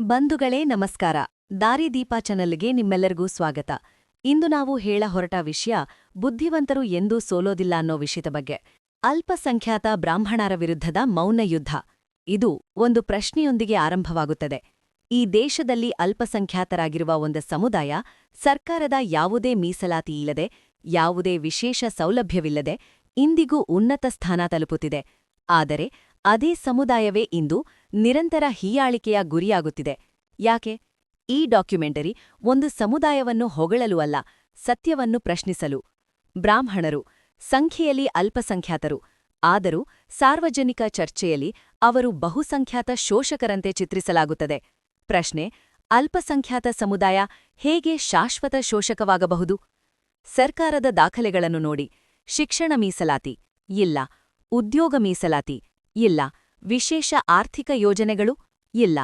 ಬಂಧುಗಳೇ ನಮಸ್ಕಾರ. ದಾರಿದೀಪ ಚಾನಲ್ಗೆ ನಿಮ್ಮೆಲ್ಲರಿಗೂ ಸ್ವಾಗತ. ಇಂದು ನಾವು ಹೇಳ ಹೊರಟ ವಿಷಯ ಬುದ್ಧಿವಂತರು ಎಂದೂ ಸೋಲೋದಿಲ್ಲ ಅನ್ನೋ ವಿಷಯದ ಬಗ್ಗೆ. ಅಲ್ಪಸಂಖ್ಯಾತ ಬ್ರಾಹ್ಮಣರ ವಿರುದ್ಧದ ಮೌನ ಯುದ್ಧ. ಇದು ಒಂದು ಪ್ರಶ್ನೆಯೊಂದಿಗೆ ಆರಂಭವಾಗುತ್ತದೆ. ಈ ದೇಶದಲ್ಲಿ ಅಲ್ಪಸಂಖ್ಯಾತರಾಗಿರುವ ಒಂದು ಸಮುದಾಯ ಸರ್ಕಾರದ ಯಾವುದೇ ಮೀಸಲಾತಿ ಇಲ್ಲದೆ, ಯಾವುದೇ ವಿಶೇಷ ಸೌಲಭ್ಯವಿಲ್ಲದೆ ಇಂದಿಗೂ ಉನ್ನತ ಸ್ಥಾನ ತಲುಪುತ್ತಿದೆ. ಆದರೆ ಅದೇ ಸಮುದಾಯವೇ ಇಂದು ನಿರಂತರ ಹೀಯಾಳಿಕೆಯ ಗುರಿಯಾಗುತ್ತಿದೆ. ಯಾಕೆ? ಈ ಡಾಕ್ಯುಮೆಂಟರಿ ಒಂದು ಸಮುದಾಯವನ್ನು ಹೊಗಳಲು ಅಲ್ಲ, ಸತ್ಯವನ್ನು ಪ್ರಶ್ನಿಸಲು. ಬ್ರಾಹ್ಮಣರು, ಸಂಖ್ಯೆಯಲ್ಲಿ ಅಲ್ಪಸಂಖ್ಯಾತರು, ಆದರೂ ಸಾರ್ವಜನಿಕ ಚರ್ಚೆಯಲ್ಲಿ ಅವರು ಬಹುಸಂಖ್ಯಾತ ಶೋಷಕರಂತೆ ಚಿತ್ರಿಸಲಾಗುತ್ತದೆ. ಪ್ರಶ್ನೆ, ಅಲ್ಪಸಂಖ್ಯಾತ ಸಮುದಾಯ ಹೇಗೆ ಶಾಶ್ವತ ಶೋಷಕವಾಗಬಹುದು? ಸರ್ಕಾರದ ದಾಖಲೆಗಳನ್ನು ನೋಡಿ, ಶಿಕ್ಷಣ ಮೀಸಲಾತಿ, ಇಲ್ಲ, ಉದ್ಯೋಗ ಮೀಸಲಾತಿ ಇಲ್ಲ, ವಿಶೇಷ ಆರ್ಥಿಕ ಯೋಜನೆಗಳು ಇಲ್ಲ.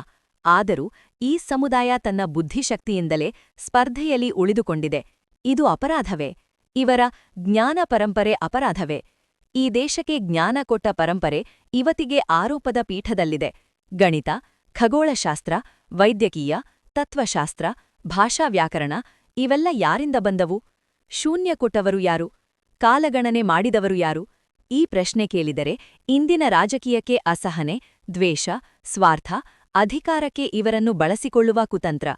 ಆದರೂ ಈ ಸಮುದಾಯ ತನ್ನ ಬುದ್ಧಿಶಕ್ತಿಯಿಂದಲೇ ಸ್ಪರ್ಧೆಯಲ್ಲಿ ಉಳಿದುಕೊಂಡಿದೆ. ಇದು ಅಪರಾಧವೇ? ಇವರ ಜ್ಞಾನ ಪರಂಪರೆ ಅಪರಾಧವೇ? ಈ ದೇಶಕ್ಕೆ ಜ್ಞಾನ ಕೊಟ್ಟ ಪರಂಪರೆ ಇವತ್ತಿಗೆ ಆರೋಪದ ಪೀಠದಲ್ಲಿದೆ. ಗಣಿತ, ಖಗೋಳಶಾಸ್ತ್ರ, ವೈದ್ಯಕೀಯ, ತತ್ವಶಾಸ್ತ್ರ, ಭಾಷಾ ವ್ಯಾಕರಣ ಇವೆಲ್ಲ ಯಾರಿಂದ ಬಂದವು? ಶೂನ್ಯ ಕೊಟ್ಟವರು ಯಾರು? ಕಾಲಗಣನೆ ಮಾಡಿದವರು ಯಾರು? ಈ ಪ್ರಶ್ನೆ ಕೇಳಿದರೆ ಇಂದಿನ ರಾಜಕೀಯಕ್ಕೆ ಅಸಹನೆ, ದ್ವೇಷ, ಸ್ವಾರ್ಥ, ಅಧಿಕಾರಕ್ಕೆ ಇವರನ್ನು ಬಳಸಿಕೊಳ್ಳುವ ಕುತಂತ್ರ.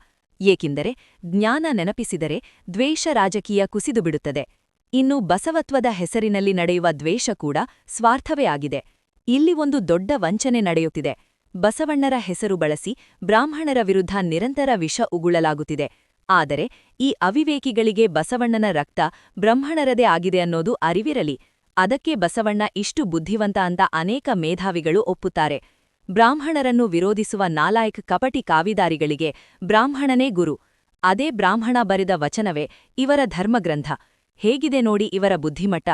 ಏಕೆಂದರೆ ಜ್ಞಾನ ನೆನಪಿಸಿದರೆ ದ್ವೇಷ ರಾಜಕೀಯ ಕುಸಿದುಬಿಡುತ್ತದೆ. ಇನ್ನು ಬಸವತ್ವದ ಹೆಸರಿನಲ್ಲಿ ನಡೆಯುವ ದ್ವೇಷ ಕೂಡ ಸ್ವಾರ್ಥವೇ ಆಗಿದೆ. ಇಲ್ಲಿ ಒಂದು ದೊಡ್ಡ ವಂಚನೆ ನಡೆಯುತ್ತಿದೆ. ಬಸವಣ್ಣರ ಹೆಸರು ಬಳಸಿ ಬ್ರಾಹ್ಮಣರ ವಿರುದ್ಧ ನಿರಂತರ ವಿಷ ಉಗುಳಲಾಗುತ್ತಿದೆ. ಆದರೆ ಈ ಅವಿವೇಕಿಗಳಿಗೆ ಬಸವಣ್ಣನ ರಕ್ತ ಬ್ರಹ್ಮಣರದೇ ಆಗಿದೆ ಅನ್ನೋದು ಅರಿವಿರಲಿ. ಅದಕ್ಕೆ ಬಸವಣ್ಣ ಇಷ್ಟು ಬುದ್ಧಿವಂತ ಅಂತ ಅನೇಕ ಮೇಧಾವಿಗಳು ಒಪ್ಪುತ್ತಾರೆ. ಬ್ರಾಹ್ಮಣರನ್ನು ವಿರೋಧಿಸುವ ನಾಲಾಯಕ್ ಕಪಟಿ ಕಾವಿದಾರಿಗಳಿಗೆ ಬ್ರಾಹ್ಮಣನೇ ಗುರು. ಅದೇ ಬ್ರಾಹ್ಮಣ ಬರೆದ ವಚನವೇ ಇವರ ಧರ್ಮಗ್ರಂಥ. ಹೇಗಿದೆ ನೋಡಿ ಇವರ ಬುದ್ಧಿಮಟ್ಟ.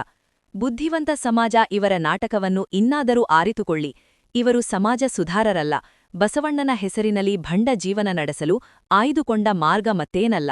ಬುದ್ಧಿವಂತ ಸಮಾಜ ಇವರ ನಾಟಕವನ್ನು ಇನ್ನಾದರೂ ಆರಿತುಕೊಳ್ಳಿ. ಇವರು ಸಮಾಜ ಸುಧಾರರಲ್ಲ. ಬಸವಣ್ಣನ ಹೆಸರಿನಲ್ಲಿ ಭಂಡ ಜೀವನ ನಡೆಸಲು ಆಯ್ದುಕೊಂಡ ಮಾರ್ಗ ಮತ್ತೇನಲ್ಲ.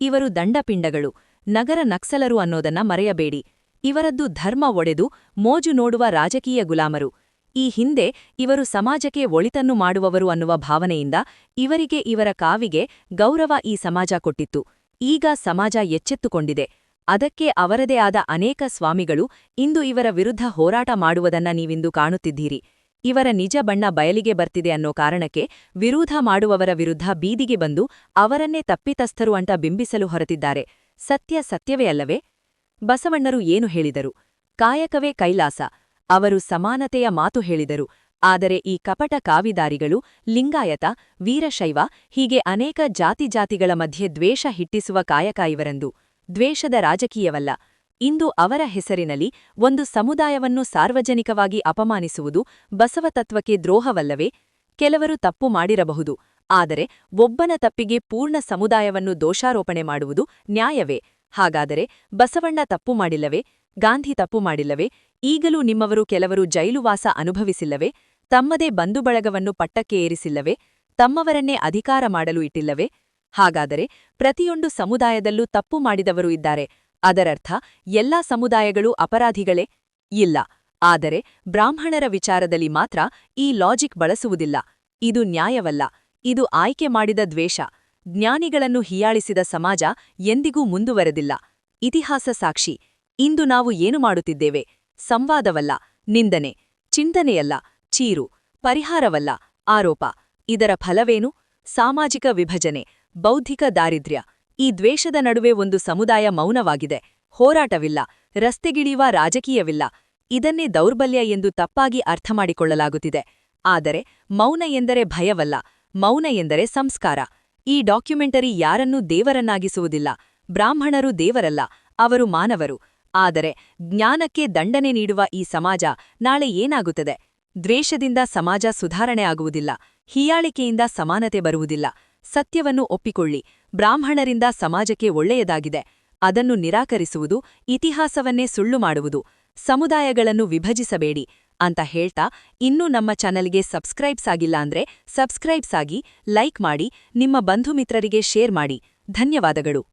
ಇವರು ದಂಡಪಿಂಡಗಳು. ನಗರ ನಕ್ಸಲರು ಅನ್ನೋದನ್ನ ಮರೆಯಬೇಡಿ. ಇವರದ್ದು ಧರ್ಮ ಒಡೆದು ಮೋಜು ನೋಡುವ ರಾಜಕೀಯ ಗುಲಾಮರು. ಈ ಹಿಂದೆ ಇವರು ಸಮಾಜಕ್ಕೆ ಒಳಿತನ್ನು ಮಾಡುವವರು ಅನ್ನುವ ಭಾವನೆಯಿಂದ ಇವರಿಗೆ ಇವರ ಕಾವಿಗೆ ಗೌರವ ಈ ಸಮಾಜ ಕೊಟ್ಟಿತ್ತು. ಈಗ ಸಮಾಜ ಎಚ್ಚೆತ್ತುಕೊಂಡಿದೆ. ಅದಕ್ಕೆ ಅವರದೇ ಆದ ಅನೇಕ ಸ್ವಾಮಿಗಳು ಇಂದು ಇವರ ವಿರುದ್ಧ ಹೋರಾಟ ಮಾಡುವುದನ್ನ ನೀವಿಂದು ಕಾಣುತ್ತಿದ್ದೀರಿ. ಇವರ ನಿಜ ಬಣ್ಣ ಬಯಲಿಗೆ ಬರ್ತಿದೆ ಅನ್ನೋ ಕಾರಣಕ್ಕೆ ವಿರೋಧ ಮಾಡುವವರ ವಿರುದ್ಧ ಬೀದಿಗೆ ಬಂದು ಅವರನ್ನೇ ತಪ್ಪಿತಸ್ಥರು ಅಂತ ಬಿಂಬಿಸಲು ಹೊರತಿದ್ದಾರೆ ಸತ್ಯ ಸತ್ಯವೇ ಅಲ್ಲವೇ? ಬಸವಣ್ಣರು ಏನು ಹೇಳಿದರು? ಕಾಯಕವೇ ಕೈಲಾಸ. ಅವರು ಸಮಾನತೆಯ ಮಾತು ಹೇಳಿದರು. ಆದರೆ ಈ ಕಪಟ ಕಾವಿದಾರಿಗಳು, ಲಿಂಗಾಯತ, ವೀರಶೈವ, ಹೀಗೆ ಅನೇಕ ಜಾತಿ ಜಾತಿಗಳ ಮಧ್ಯೆ ದ್ವೇಷ ಹಿಟ್ಟಿಸುವ ಕಾಯಕ ಇವರಂದು. ದ್ವೇಷದ ರಾಜಕೀಯವಲ್ಲ. ಇಂದು ಅವರ ಹೆಸರಿನಲ್ಲಿ ಒಂದು ಸಮುದಾಯವನ್ನು ಸಾರ್ವಜನಿಕವಾಗಿ ಅಪಮಾನಿಸುವುದು ಬಸವತತ್ವಕ್ಕೆ ದ್ರೋಹವಲ್ಲವೇ? ಕೆಲವರು ತಪ್ಪು ಮಾಡಿರಬಹುದು. ಆದರೆ ಒಬ್ಬನ ತಪ್ಪಿಗೆ ಪೂರ್ಣ ಸಮುದಾಯವನ್ನು ದೋಷಾರೋಪಣೆ ಮಾಡುವುದು ನ್ಯಾಯವೇ? ಹಾಗಾದರೆ ಬಸವಣ್ಣ ತಪ್ಪು ಮಾಡಿಲ್ಲವೇ? ಗಾಂಧಿ ತಪ್ಪು ಮಾಡಿಲ್ಲವೇ? ಈಗಲೂ ನಿಮ್ಮವರು ಕೆಲವರು ಜೈಲುವಾಸ ಅನುಭವಿಸಿಲ್ಲವೇ? ತಮ್ಮದೇ ಬಂಧು ಬಳಗವನ್ನು ಪಟ್ಟಕ್ಕೆ ಏರಿಸಿಲ್ಲವೇ? ತಮ್ಮವರನ್ನೇ ಅಧಿಕಾರ ಮಾಡಲು ಇಟ್ಟಿಲ್ಲವೇ? ಹಾಗಾದರೆ ಪ್ರತಿಯೊಂದು ಸಮುದಾಯದಲ್ಲೂ ತಪ್ಪು ಮಾಡಿದವರು ಇದ್ದಾರೆ. ಅದರರ್ಥ, ಎಲ್ಲಾ ಸಮುದಾಯಗಳು ಅಪರಾಧಿಗಳೇ? ಇಲ್ಲ. ಆದರೆ ಬ್ರಾಹ್ಮಣರ ವಿಚಾರದಲ್ಲಿ ಮಾತ್ರ ಈ ಲಾಜಿಕ್ ಬಳಸುವುದಿಲ್ಲ. ಇದು ನ್ಯಾಯವಲ್ಲ. ಇದು ಆಯ್ಕೆ ಮಾಡಿದ ದ್ವೇಷ. ಜ್ಞಾನಿಗಳನ್ನು ಹೀಯಾಳಿಸಿದ ಸಮಾಜ ಎಂದಿಗೂ ಮುಂದುವರೆದಿಲ್ಲ. ಇತಿಹಾಸ ಸಾಕ್ಷಿ. ಇಂದು ನಾವು ಏನು ಮಾಡುತ್ತಿದ್ದೇವೆ? ಸಂವಾದವಲ್ಲ, ನಿಂದನೆ, ಚಿಂತನೆಯಲ್ಲ, ಚೀರು, ಪರಿಹಾರವಲ್ಲ, ಆರೋಪ. ಇದರ ಫಲವೇನು? ಸಾಮಾಜಿಕ ವಿಭಜನೆ, ಬೌದ್ಧಿಕ ದಾರಿದ್ರ್ಯ. ಈ ದ್ವೇಷದ ನಡುವೆ ಒಂದು ಸಮುದಾಯ ಮೌನವಾಗಿದೆ. ಹೋರಾಟವಿಲ್ಲ, ರಸ್ತೆಗಿಳಿಯುವ ರಾಜಕೀಯವಿಲ್ಲ. ಇದನ್ನೇ ದೌರ್ಬಲ್ಯ ಎಂದು ತಪ್ಪಾಗಿ ಅರ್ಥಮಾಡಿಕೊಳ್ಳಲಾಗುತ್ತಿದೆ. ಆದರೆ ಮೌನ ಎಂದರೆ ಭಯವಲ್ಲ, ಮೌನ ಎಂದರೆ ಸಂಸ್ಕಾರ. ಈ ಡಾಕ್ಯುಮೆಂಟರಿ ಯಾರನ್ನೂ ದೇವರನ್ನಾಗಿಸುವುದಿಲ್ಲ, ಬ್ರಾಹ್ಮಣರು ದೇವರಲ್ಲ, ಅವರು ಮಾನವರು. ಆದರೆ ಜ್ಞಾನಕ್ಕೆ ದಂಡನೆ ನೀಡುವ ಈ ಸಮಾಜ ನಾಳೆ ಏನಾಗುತ್ತದೆ? ದ್ವೇಷದಿಂದ ಸಮಾಜ ಸುಧಾರಣೆ ಆಗುವುದಿಲ್ಲ, ಹೀಯಾಳಿಕೆಯಿಂದ ಸಮಾನತೆ ಬರುವುದಿಲ್ಲ. ಸತ್ಯವನ್ನು ಒಪ್ಪಿಕೊಳ್ಳಿ, ಬ್ರಾಹ್ಮಣರಿಂದ ಸಮಾಜಕ್ಕೆ ಒಳ್ಳೆಯದಾಗಿದೆ. ಅದನ್ನು ನಿರಾಕರಿಸುವುದು, ಇತಿಹಾಸವನ್ನೇ ಸುಳ್ಳು ಮಾಡುವುದು. ಸಮುದಾಯಗಳನ್ನು ವಿಭಜಿಸಬೇಡಿ. ಅಂತ ಹೇಳ್ತಾ ಇನ್ನೂ ನಮ್ಮ ಚಾನಲ್ಗೆ ಸಬ್ಸ್ಕ್ರೈಬ್ಸ್ ಆಗಿಲ್ಲ ಅಂದ್ರೆ ಸಬ್ಸ್ಕ್ರೈಬ್ಸ್ ಆಗಿ ಲೈಕ್ ಮಾಡಿ, ನಿಮ್ಮ ಬಂಧು ಮಿತ್ರರಿಗೆ ಶೇರ್ ಮಾಡಿ. ಧನ್ಯವಾದಗಳು.